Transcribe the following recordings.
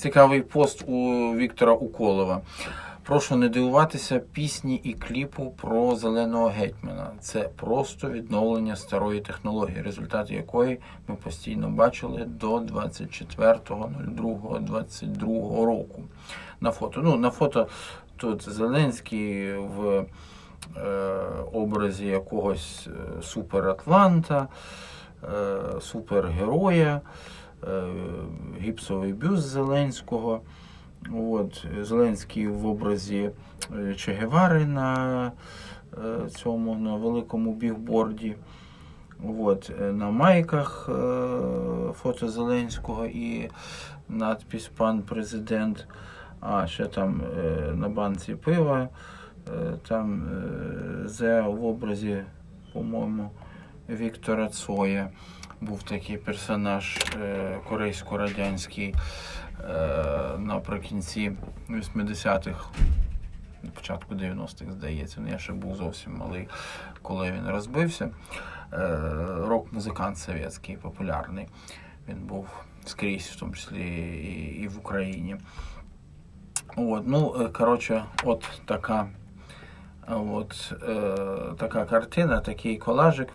Цікавий пост у Віктора Уколова. Прошу не дивуватися пісні і кліпу про зеленого гетьмана. Це просто відновлення старої технології, результати якої ми постійно бачили до 24.02.22 року. На фото. Ну, на фото тут Зеленський в е, образі якогось е, суператланта, е, супергероя, гіпсовий бюст Зеленського. От, Зеленський в образі е, Че Гевари на е, цьому на великому бігборді. От, е, на майках е, фото Зеленського і надпись Пан президент. А ще там е, на банці пива, е, там е, Зе в образі, по-моєму, Віктора Цоя. Був такий персонаж е, корейсько-радянський е, наприкінці 80-х, на початку 90-х, здається. Ну, я ще був зовсім малий, коли він розбився. Е, рок-музикант совєтський, популярний. Він був скрізь, в тому числі і, в Україні. От, ну, коротше, от така, от, е, така картина, такий колажик.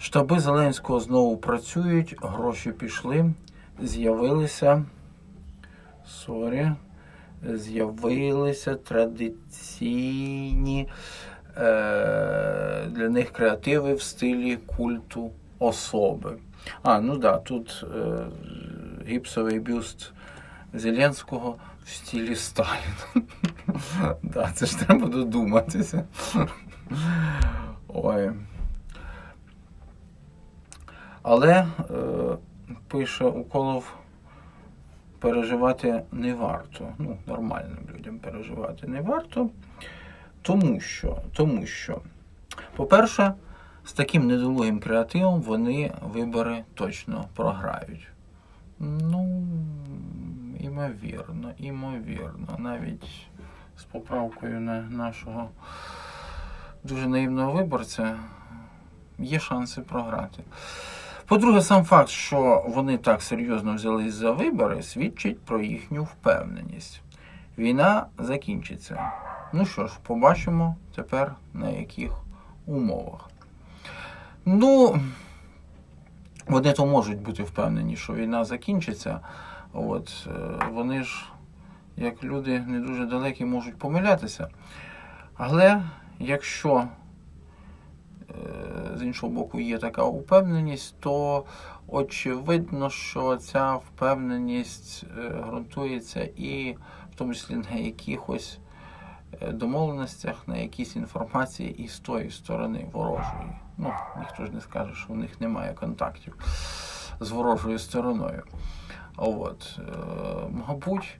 Штаби Зеленського знову працюють, гроші пішли, з'явилися. Сорі. З'явилися традиційні е, для них креативи в стилі культу особи. А, ну да, тут е, гіпсовий бюст Зеленського в стилі Сталіна. да, це ж треба додуматися. Ой. Але е, пише Уколов, переживати не варто. Ну, нормальним людям переживати не варто. Тому що, тому що, по-перше, з таким недолугим креативом вони вибори точно програють. Ну, імовірно, імовірно. Навіть з поправкою на нашого дуже наївного виборця є шанси програти. По-друге, сам факт, що вони так серйозно взялись за вибори, свідчить про їхню впевненість. Війна закінчиться. Ну що ж, побачимо тепер на яких умовах. Ну, вони то можуть бути впевнені, що війна закінчиться. От, е, вони ж, як люди не дуже далекі, можуть помилятися. Але якщо з іншого боку є така упевненість, то очевидно, що ця впевненість е, ґрунтується і в тому числі на якихось е, домовленостях, на якійсь інформації і з тої сторони ворожої. Ну, ніхто ж не скаже, що в них немає контактів з ворожою стороною. От, е, мабуть,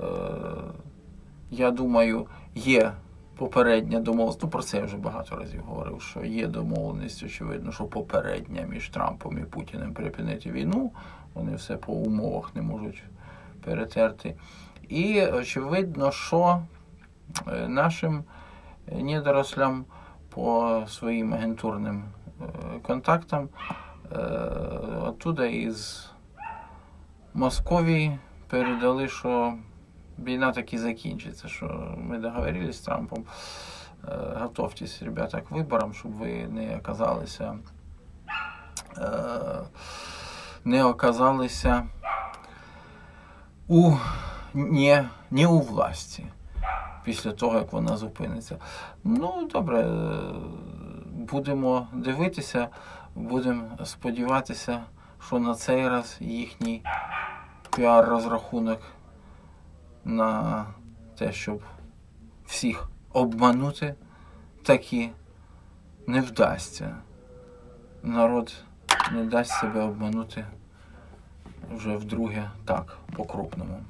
е, я думаю, є попередня домовленість. Ну, про це я вже багато разів говорив, що є домовленість, очевидно, що попередня між Трампом і Путіним припинити війну. Вони все по умовах не можуть перетерти. І очевидно, що е, нашим недорослям по своїм агентурним е, контактам е, оттуда із Московії передали, що війна таки закінчиться, що ми договорились з Трампом. Е, Готовьтесь, ребята, к виборам, щоб ви не оказалися е, не оказалися у не, не у власті після того, як вона зупиниться. Ну, добре, е, будемо дивитися, будемо сподіватися, що на цей раз їхній піар-розрахунок на те, щоб всіх обманути, таки не вдасться. Народ не дасть себе обманути вже вдруге так, по-крупному.